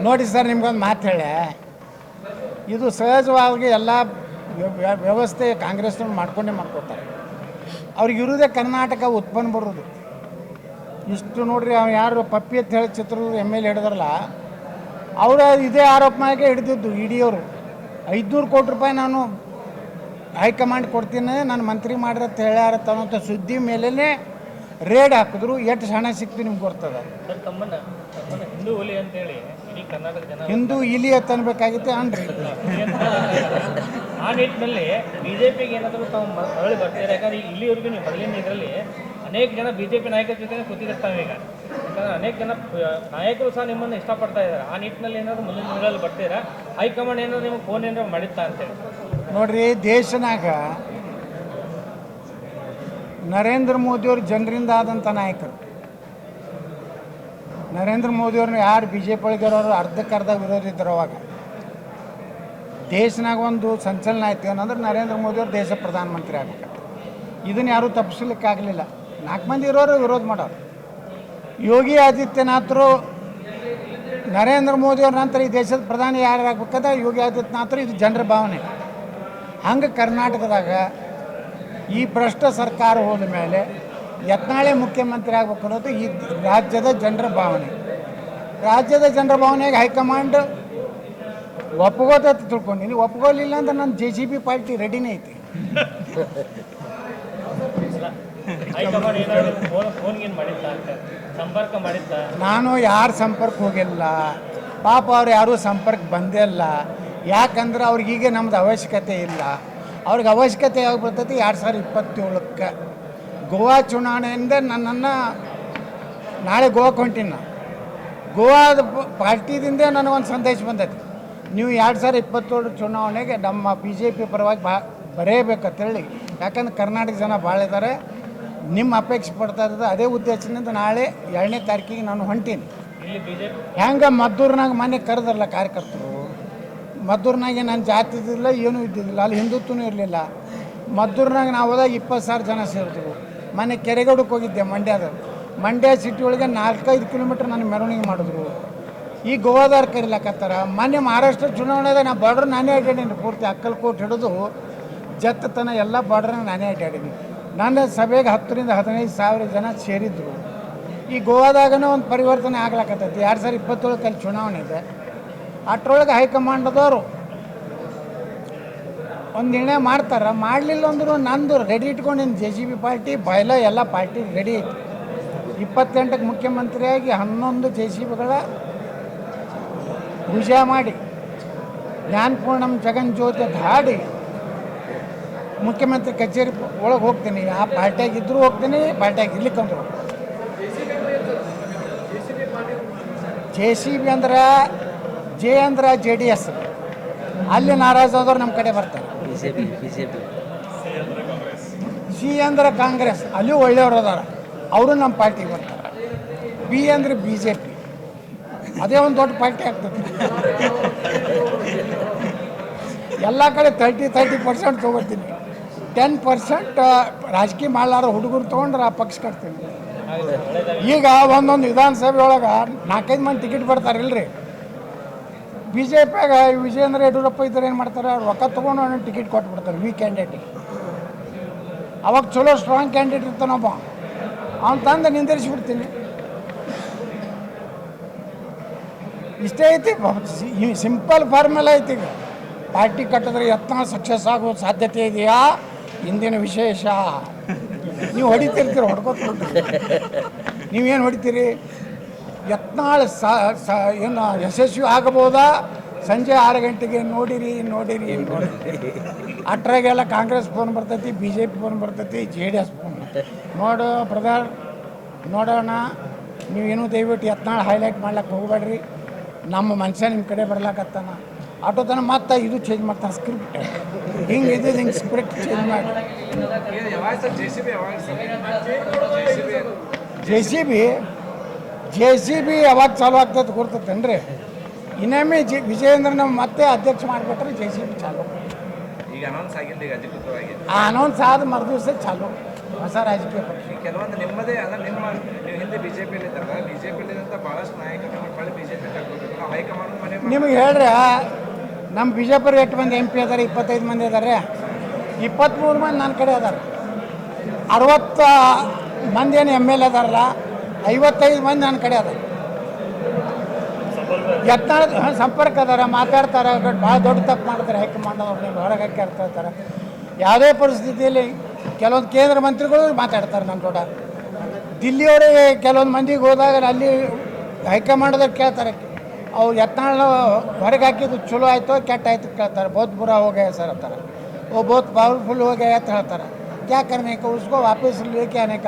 ನೋಡಿ ಸರ್, ನಿಮ್ಗೊಂದು ಮಾತು ಹೇಳಿ. ಇದು ಸಹಜವಾಗಿ ಎಲ್ಲ ವ್ಯ- ವ್ಯ- ವ್ಯವಸ್ಥೆ ಕಾಂಗ್ರೆಸ್ನವ್ರು ಮಾಡ್ಕೊಂಡೇ ಮಾಡ್ಕೊತಾರೆ. ಅವ್ರಿಗೆ ಇರೋದೇ ಕರ್ನಾಟಕ ಉತ್ಪನ್ನ ಬರೋದು. ಇಷ್ಟು ನೋಡ್ರಿ, ಅವ್ನು ಯಾರು ಪಪ್ಪಿ ಅಂತ ಹೇಳಿ ಚಿತ್ರದುರ್ಗ ಎಂ ಎಲ್ ಹಿಡಿದ್ರಲ್ಲ, ಅವರು ಇದೇ ಆರೋಪ ಮಾಡಿ ಹಿಡಿದಿದ್ದು ಇ ಡಿ ಅವರು. ಐದುನೂರು ಕೋಟಿ ರೂಪಾಯಿ ನಾನು ಹೈಕಮಾಂಡ್ ಕೊಡ್ತೀನಿ ನಾನು ಮಂತ್ರಿ ಮಾಡ್ರಿ ಅಂತ ಹೇಳ್ಯಾರ ಅನ್ನೋಂಥ ಸುದ್ದಿ ಮೇಲೇ ರೇಡ್ ಹಾಕಿದ್ರು ಎಷ್ಟು ಹಣ ಸಿಕ್ತು ನಿಮ್ಗೆ ಗೊತ್ತದ ಹಿಂದೂ ಇಲಿ ಅಂತ ಅನ್ಬೇಕಾಗಿತ್ತು ಅನ್ರಿ. ಆ ನಿಟ್ಟಿನಲ್ಲಿ ಬಿಜೆಪಿಗೆ ಏನಾದರೂ ತಾವು ಮರಳಿ ಬರ್ತೀರಾ? ಯಾಕಂದ್ರೆ ಇಲ್ಲಿವರೆಗೂ ನೀವು ಮೊದಲಿನ ಇದರಲ್ಲಿ ಅನೇಕ ಜನ ಬಿಜೆಪಿ ನಾಯಕರ ಜೊತೆ ಕೂತಿರ್ತಾವೆ ಈಗ. ಯಾಕಂದ್ರೆ ಅನೇಕ ಜನ ನಾಯಕರು ಸಹ ನಿಮ್ಮನ್ನು ಇಷ್ಟಪಡ್ತಾ ಇದ್ದಾರೆ. ಆ ನಿಟ್ಟಿನಲ್ಲಿ ಏನಾದರೂ ಮುಂದಿನ ದಿನಗಳಲ್ಲಿ ಬರ್ತೀರಾ? ಹೈಕಮಾಂಡ್ ಏನಾದರೂ ನಿಮ್ಗೆ ಫೋನ್ ಏನಾದ್ರು ಮಾಡಿತ್ತಾ ಅಂತೇಳಿ ನೋಡ್ರಿ, ದೇಶನಾಗ ನರೇಂದ್ರ ಮೋದಿಯವರು ಜನರಿಂದ ಆದಂಥ ನಾಯಕರು. ನರೇಂದ್ರ ಮೋದಿಯವ್ರನ್ನ ಯಾರು ಬಿ ಜೆ ಪಿ ಅರ್ಧಕ್ಕೆ ಅರ್ಧ ವಿರೋಧ ಇದ್ರು ಅವಾಗ. ದೇಶನಾಗ ಒಂದು ಸಂಚಲನ ಆಯ್ತು. ಏನಂದ್ರೆ ನರೇಂದ್ರ ಮೋದಿಯವರು ದೇಶ ಪ್ರಧಾನಮಂತ್ರಿ ಆಗ್ಬೇಕು. ಇದನ್ನು ಯಾರೂ ತಪ್ಪಿಸ್ಲಿಕ್ಕಾಗಲಿಲ್ಲ. ನಾಲ್ಕು ಮಂದಿ ಇರೋರು ವಿರೋಧ ಮಾಡೋರು. ಯೋಗಿ ಆದಿತ್ಯನಾಥರು ನರೇಂದ್ರ ಮೋದಿಯವ್ರ ನಂತರ ಈ ದೇಶದ ಪ್ರಧಾನಿ ಯಾರು ಆಗ್ಬೇಕಾದ್ರೆ ಯೋಗಿ ಆದಿತ್ಯನಾಥರು ಇದು ಜನರ ಭಾವನೆ. ಹಂಗೆ ಕರ್ನಾಟಕದಾಗ ಈ ಭ್ರಷ್ಟ ಸರ್ಕಾರ ಹೋದ ಮೇಲೆ ಯತ್ನಾಳೆ ಮುಖ್ಯಮಂತ್ರಿ ಆಗ್ಬೇಕು ಅನ್ನೋದು ಈ ರಾಜ್ಯದ ಜನರ ಭಾವನೆ. ರಾಜ್ಯದ ಜನರ ಭಾವನೆಗೆ ಹೈಕಮಾಂಡ್ ಒಪ್ಕೋತೈತಿ ತಿಳ್ಕೊಂಡಿನಿ ಒಪ್ಕೊಳ್ಳಿಲ್ಲ ಅಂದ್ರೆ ನನ್ನ ಜೆ ಸಿ ಬಿ ಪಾರ್ಟಿ ರೆಡಿನೇ ಐತಿ. ನಾನು ಯಾರು ಸಂಪರ್ಕ ಹೋಗಿಲ್ಲ. ಪಾಪ ಅವ್ರು ಯಾರೂ ಸಂಪರ್ಕ ಬಂದೇ ಇಲ್ಲ. ಯಾಕಂದ್ರೆ ಅವ್ರಿಗೀಗ ನಮ್ದು ಅವಶ್ಯಕತೆ ಇಲ್ಲ. ಅವ್ರಿಗೆ ಅವಶ್ಯಕತೆ ಯಾವಾಗ ಬರ್ತೈತಿ ಎರಡು ಸಾವಿರದ ಇಪ್ಪತ್ತೇಳಕ್ಕೆ. ಗೋವಾ ಚುನಾವಣೆಯಿಂದ ನನ್ನನ್ನು ನಾಳೆ ಗೋವಾಕ್ಕೆ ಹೊಂಟೀನಿ ನಾನು. ಗೋವಾದ ಪಾರ್ಟಿದಿಂದ ನನಗೊಂದು ಸಂದೇಶ ಬಂದೈತಿ. ನೀವು ಎರಡು ಸಾವಿರದ ಇಪ್ಪತ್ತೇಳು ಚುನಾವಣೆಗೆ ನಮ್ಮ ಬಿ ಜೆ ಪಿ ಪರವಾಗಿ ಬಾ ಬರೆಯಬೇಕಂತೇಳಿ ಯಾಕಂದ್ರೆ ಕರ್ನಾಟಕ ಜನ ಭಾಳ ಇದ್ದಾರೆ. ನಿಮ್ಮ ಅಪೇಕ್ಷೆ ಪಡ್ತಾ ಇರೋದು ಅದೇ ಉದ್ದೇಶದಿಂದ ನಾಳೆ ಎರಡನೇ ತಾರೀಕಿಗೆ ನಾನು ಹೊಂಟೀನಿ. ಹೆಂಗೆ ಮದ್ದೂರ್ನಾಗ ಮನೆ ಕರೆದ್ರಲ್ಲ ಕಾರ್ಯಕರ್ತರು? ಮದ್ದೂರ್ನಾಗೆ ನಾನು ಜಾತಿ ಇದ್ದಿಲ್ಲ ಏನೂ ಇದ್ದಿದ್ದಿಲ್ಲ. ಅಲ್ಲಿ ಹಿಂದುತ್ವನೂ ಇರಲಿಲ್ಲ. ಮದ್ದೂರ್ನಾಗ ನಾವು ಹೋದಾಗ ಇಪ್ಪತ್ತು ಸಾವಿರ ಜನ ಸೇರಿದ್ರು ಮನೆ ಕೆರೆಗೌಡಕ್ಕೆ ಹೋಗಿದ್ದೆ, ಮಂಡ್ಯದ. ಮಂಡ್ಯ ಸಿಟಿ ಒಳಗೆ ನಾಲ್ಕೈದು ಕಿಲೋಮೀಟ್ರ್ ನನ್ನ ಮೆರವಣಿಗೆ ಮಾಡಿದ್ರು. ಈ ಗೋವಾದಾರ್ ಕರಿಲಕತ್ತಾರ ಮೊನ್ನೆ ಮಹಾರಾಷ್ಟ್ರ ಚುನಾವಣೆದಾಗ ನಾ ಬಾರ್ಡ್ರ್ ನಾನೇ ಅಡ್ಡಾಡೀನಿ ಪೂರ್ತಿ. ಅಕ್ಕಲ್ಕೋಟ್ ಹಿಡಿದು ಜತ್ತತನ ಎಲ್ಲ ಬಾರ್ಡ್ರನ್ನ ನಾನೇ ಅಡ್ಡಾಡೀನಿ. ನನ್ನ ಸಭೆಗೆ ಹತ್ತರಿಂದ ಹದಿನೈದು ಸಾವಿರ ಜನ ಸೇರಿದ್ರು. ಈ ಗೋವಾದಾಗನೂ ಒಂದು ಪರಿವರ್ತನೆ ಆಗ್ಲಕತ್ತೈತಿ. ಎರಡು ಸಾವಿರ ಇಪ್ಪತ್ತೇಳಕ್ಕೆ ಅಲ್ಲಿ ಚುನಾವಣೆ ಇದೆ. ಅಷ್ಟರೊಳಗೆ ಹೈಕಮಾಂಡದವರು ಒಂದು ನಿರ್ಣಯ ಮಾಡ್ತಾರೆ. ಮಾಡಲಿಲ್ಲ ಅಂದ್ರೂ ನಂದು ರೆಡಿ ಇಟ್ಕೊಂಡಿನಿ. ಜೆ ಜಿ ಬಿ ಪಾರ್ಟಿ ಬಯಲ ಎಲ್ಲ ಪಾರ್ಟಿ ರೆಡಿ ಐತಿ. ಇಪ್ಪತ್ತೆಂಟಕ್ಕೆ ಮುಖ್ಯಮಂತ್ರಿಯಾಗಿ ಹನ್ನೊಂದು ಜೆ ಸಿ ಬಿಗಳ ಪೂಜೆ ಮಾಡಿ ಜ್ಞಾನಪೂರ್ಣಂ ಜಗನ್ ಜ್ಯೋತಿ ಹಾಡಿ ಮುಖ್ಯಮಂತ್ರಿ ಕಚೇರಿ ಒಳಗೆ ಹೋಗ್ತೀನಿ. ಆ ಪಾರ್ಟಿಯಾಗಿದ್ದರೂ ಹೋಗ್ತೀನಿ, ಪಾರ್ಟಿಯಾಗಿ ಇರ್ಲಿಕ್ಕಂದ್ರು ಜೆ ಸಿ ಬಿ ಅಂದ್ರೆ ಜೆ ಅಂದ್ರೆ ಜೆ ಡಿ ಎಸ್ ಅಲ್ಲಿ ನಾರಾಜ್ ಆದವ್ರು ನಮ್ಮ ಕಡೆ ಬರ್ತಾರೆ. ಸಿ ಅಂದ್ರೆ ಕಾಂಗ್ರೆಸ್ ಅಲ್ಲಿ ಒಳ್ಳೆಯವ್ರು ಅದಾರ. ಅವರು ನಮ್ಮ ಪಾರ್ಟಿಗೆ ಬರ್ತಾರೆ. ಬಿ ಅಂದ್ರೆ ಬಿ ಜೆ ಪಿ ಅದೇ ಒಂದು ದೊಡ್ಡ ಪಾರ್ಟಿ ಆಗ್ತದೆ. ಎಲ್ಲ ಕಡೆ ತರ್ಟಿ ತರ್ಟಿ ಪರ್ಸೆಂಟ್ ತೊಗೋತೀನಿ ಟೆನ್ ಪರ್ಸೆಂಟ್ ರಾಜಕೀಯ ಮಾಡಲಾರ ಹುಡುಗರು ತೊಗೊಂಡ್ರೆ ಆ ಪಕ್ಷ ಕಟ್ತೀನಿ. ಈಗ ಒಂದೊಂದು ವಿಧಾನಸಭೆ ಒಳಗೆ ನಾಲ್ಕೈದು ಮಂದಿ ಟಿಕೆಟ್ ಬರ್ತಾರಿಲ್ರಿ. ಬಿ ಜೆ ಪಿಯಾಗ ವಿಜಯೇಂದ್ರ ಯಡಿಯೂರಪ್ಪ ಇದ್ದಾರೆ ಏನು ಮಾಡ್ತಾರೆ? ಅವ್ರು ರೊಕ್ಕ ತೊಗೊಂಡು ಅವ್ನಿಗೆ ಟಿಕೆಟ್ ಕೊಟ್ಬಿಡ್ತಾರೆ ವಿ ಕ್ಯಾಂಡಿಡೇಟಿಗೆ ಅವಾಗ ಚಲೋ ಸ್ಟ್ರಾಂಗ್ ಕ್ಯಾಂಡಿಡೇಟ್ ಇರ್ತಾನೊಬ್ಬ ಅವ್ನು ತಂದು ನಿಂದಿರಿಸ್ಬಿಡ್ತೀನಿ. ಇಷ್ಟೇ ಐತಿ ಸಿಂಪಲ್ ಫಾರ್ಮುಲಾ ಐತಿ ಈಗ. ಪಾರ್ಟಿ ಕಟ್ಟಿದ್ರೆ ಯತ್ನ ಸಕ್ಸಸ್ ಆಗೋ ಸಾಧ್ಯತೆ ಇದೆಯಾ? ಇಂದಿನ ವಿಶೇಷ. ನೀವು ಹೊಡಿತಿರ್ತೀರಿ, ಹೊಡ್ಕೋತ ನೀವೇನು ಹೊಡಿತೀರಿ? ಯತ್ನಾಳ್ ಸ ಸ ಏನು ಯಶಸ್ವಿ ಆಗಬಹುದಾ? ಸಂಜೆ ಆರು ಗಂಟೆಗೆ ನೋಡಿರಿ ನೋಡಿರಿ ನೋಡಿರಿ ಅಟ್ರಾಗೆಲ್ಲ ಕಾಂಗ್ರೆಸ್ ಫೋನ್ ಬರ್ತೈತಿ ಬಿ ಜೆ ಪಿ ಫೋನ್ ಬರ್ತೈತಿ ಜೆ ಡಿ ಎಸ್ ಫೋನ್ ನೋಡು ಬ್ರದರ್ ನೋಡೋಣ. ನೀವೇನು ದಯವಿಟ್ಟು ಯತ್ನಾಳ ಹೈಲೈಟ್ ಮಾಡ್ಲಿಕ್ಕೆ ಹೋಗ್ಬೇಡ್ರಿ. ನಮ್ಮ ಮನುಷ್ಯ ನಿಮ್ಮ ಕಡೆ ಬರ್ಲಾಕತ್ತಾನ. ಆಟೋ ತನ ಮತ್ತೆ ಇದು ಚೇಂಜ್ ಮಾಡ್ತಾನೆ ಸ್ಕ್ರಿಪ್ಟ್ ಹಿಂಗೆ ಇದು ಹಿಂಗೆ ಸ್ಕ್ರಿಪ್ಟ್ ಚೇಂಜ್ ಮಾಡಿ. J C B J C B ಯಾವಾಗ ಚಾಲು ಆಗ್ತದೆ ಗುರ್ತೈತೇನ್ರಿ? ಇನ್ನೊಮ್ಮೆ ಜಿ ವಿಜಯೇಂದ್ರನ ಮತ್ತೆ ಅಧ್ಯಕ್ಷ ಮಾಡಿಬಿಟ್ರೆ ಜೆ ಸಿ ಬಿ ಚಾಲು. ಈಗ ಅನೌನ್ಸ್ ಆಗಿಲ್ಲ ಈಗ ಅಧಿಕೃತವಾಗಿ. ಆ ಅನೌನ್ಸ್ ಆದ ಮರುದಿವಸ ಚಾಲು. ಹೊಸ ರಾಜಕೀಯ ಪಕ್ಷ. ಕೆಲವೊಂದು ನಿಮ್ಮದೇ ಅಂದ್ರೆ ನಿಮ್ಮ ನೀವು ಹಿಂದೆ ಬಿಜೆಪಿಯಲ್ಲಿ ಇದ್ದಾಗ ಬಿಜೆಪಿಯಲ್ಲಿ ಇದ್ದಂಥ ಬಹಳಷ್ಟು ನಾಯಕರು ಹೊಳ್ಳಿ ಬಿಜೆಪಿ ಕರ್ಕೊಂಡು ಹೈಕಮಾಂಡ್ ಮನೆ ನಿಮಗೆ ಹೇಳ್ರೆ ನಮ್ಮ ಬಿಜಾಪುರ ಎಷ್ಟು ಮಂದಿ ಎಂ ಪಿ ಅದಾರೆ ಇಪ್ಪತ್ತೈದು ಮಂದಿ ಅದಾರೆ? ಇಪ್ಪತ್ತ್ಮೂರು ಮಂದಿ ನನ್ನ ಕಡೆ ಅದಾರೆ. ಅರವತ್ತು ಮಂದಿ ಏನು ಎಂ ಎಲ್ ಎ ಅದಾರಲ್ಲ ಐವತ್ತೈದು ಮಂದಿ ನನ್ನ ಕಡೆ ಅದ ಯತ್ನಾಳ ಸಂಪರ್ಕ ಅದಾರ, ಮಾತಾಡ್ತಾರೆ ಭಾಳ ದೊಡ್ಡ ತಪ್ಪು ಮಾಡ್ತಾರೆ, ಹೈಕಮಾಂಡ್ ಅವ್ರನ್ನ ಹೊರಗೆ ಹಾಕಿ ಹಾಕಿರ್ತಾರೆ ಯಾವುದೇ ಪರಿಸ್ಥಿತಿಯಲ್ಲಿ ಕೆಲವೊಂದು ಕೇಂದ್ರ ಮಂತ್ರಿಗಳು ಮಾತಾಡ್ತಾರೆ ನನ್ನ ಕೂಡ ದಿಲ್ಲಿಯವರಿಗೆ ಕೆಲವೊಂದು ಮಂದಿಗೆ ಹೋದಾಗ ಅಲ್ಲಿ ಹೈಕಮಾಂಡದಾಗ ಕೇಳ್ತಾರೆ, ಅವ್ರು ಯತ್ನಾಳ ಹೊರಗೆ ಹಾಕಿದ್ದು ಚಲೋ ಆಯಿತು, ಕೆಟ್ಟ ಆಯ್ತು ಕೇಳ್ತಾರೆ. ಬಹುತ್ ಬುರ ಹೋಗ್ಯ ಸರ್ ಅಂತಾರೆ. ಓ ಬಹುತ್ ಪವರ್ಫುಲ್ ಹೋಗ್ಯ ಅಂತ ಹೇಳ್ತಾರೆ. ಯಾಕೆ ಅನೇಕ ಉಸ್ಕೋ ವಾಪಸ್ ಲೇಕೆ ಅನೇಕ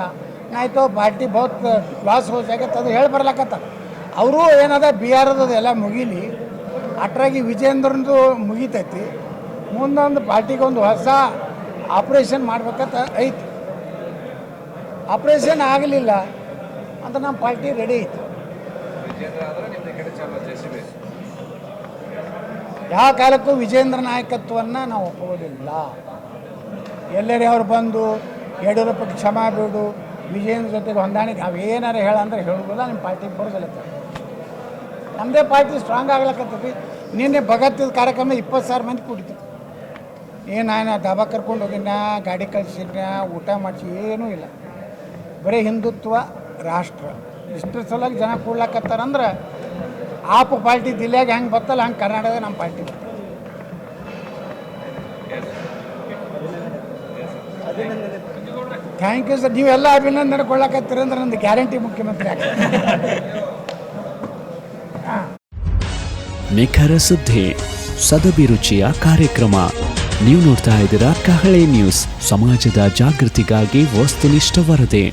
ಏನಾಯ್ತು ಪಾರ್ಟಿ ಬಹುತ್ ಲಾಸ್ ಹೋಗ್ಯಾಗತ್ತೆ ಅದು ಹೇಳಿ ಬರ್ಲಾಕತ್ತ. ಅವರು ಏನದ ಬಿ ಆರ್ದು ಎಲ್ಲ ಮುಗೀಲಿ. ಅಟ್ರಾಗಿ ವಿಜೇಂದ್ರದ್ದು ಮುಗಿತೈತಿ. ಮುಂದೊಂದು ಪಾರ್ಟಿಗೆ ಒಂದು ಹೊಸ ಆಪ್ರೇಷನ್ ಮಾಡ್ಬೇಕಂತ ಐತಿ. ಆಪ್ರೇಷನ್ ಆಗಲಿಲ್ಲ ಅಂತ ನಮ್ಮ ಪಾರ್ಟಿ ರೆಡಿ ಐತಿ. ಯಾವ ಕಾಲಕ್ಕೂ ವಿಜೇಂದ್ರ ನಾಯಕತ್ವವನ್ನು ನಾವು ಒಪ್ಪೋದಿಲ್ಲ ಎಲ್ಲರೇ ಅವ್ರು ಬಂದು ಯಡಿಯೂರಪ್ಪಗೆ ಕ್ಷಮಾ ಬಿಡು ವಿಜೇಂದ್ರ ಜೊತೆಗೆ ಹೊಂದಾಣಿಕೆ ನಾವು ಏನಾರು ಹೇಳಂದ್ರೆ ಹೇಳುವುದಿಲ್ಲ ನಿಮ್ಮ ಪಾರ್ಟಿಗೆ ಬರೋದಿಲ್ಲ ನಮ್ಮದೇ ಪಾರ್ಟಿ ಸ್ಟ್ರಾಂಗ್ ಆಗ್ಲಕ್ಕತ್ತೈತಿ ನಿನ್ನೆ ಭಗತ್ತಿದ ಕಾರ್ಯಕ್ರಮ ಇಪ್ಪತ್ತು ಸಾವಿರ ಮಂದಿ ಕೂಡಿತು ಏನು ನಾನು ದಬಾ ಕರ್ಕೊಂಡು ಹೋಗಿನ ಗಾಡಿ ಕಳಿಸಿದ್ನ, ಊಟ ಮಾಡಿಸಿ, ಏನೂ ಇಲ್ಲ. ಬರೀ ಹಿಂದುತ್ವ, ರಾಷ್ಟ್ರ. ಇಷ್ಟರ ಸಲುವಾಗಿ ಜನ ಕೂಡ್ಲಕತ್ತಾರಂದ್ರೆ ಆಪ್ ಪಾರ್ಟಿ ದಿಲ್ಲಿಯಾಗ ಹೆಂಗೆ ಬರ್ತಲ್ಲ ಹಂಗೆ ಕರ್ನಾಟಕದ ನಮ್ಮ ಪಾರ್ಟಿ ಥ್ಯಾಂಕ್ ಯು ಸರ್ ನೀವೆಲ್ಲ ಅಭಿನಂದನೆ ಕೊಳ್ಳಕತ್ತೀರಿ ಅಂದ್ರೆ ನಂದು ಗ್ಯಾರಂಟಿ ಮುಖ್ಯಮಂತ್ರಿ ಆಗ್ತದೆ ನಿಖರ ಸುದ್ದಿ, ಸದಭಿರುಚಿಯ ಕಾರ್ಯಕ್ರಮ. ನೀವು ನೋಡ್ತಾ ಇದ್ದೀರಾ ಕಹಳೆ ನ್ಯೂಸ್, ಸಮಾಜದ ಜಾಗೃತಿಗಾಗಿ ವಸ್ತುನಿಷ್ಠ ವರದಿ.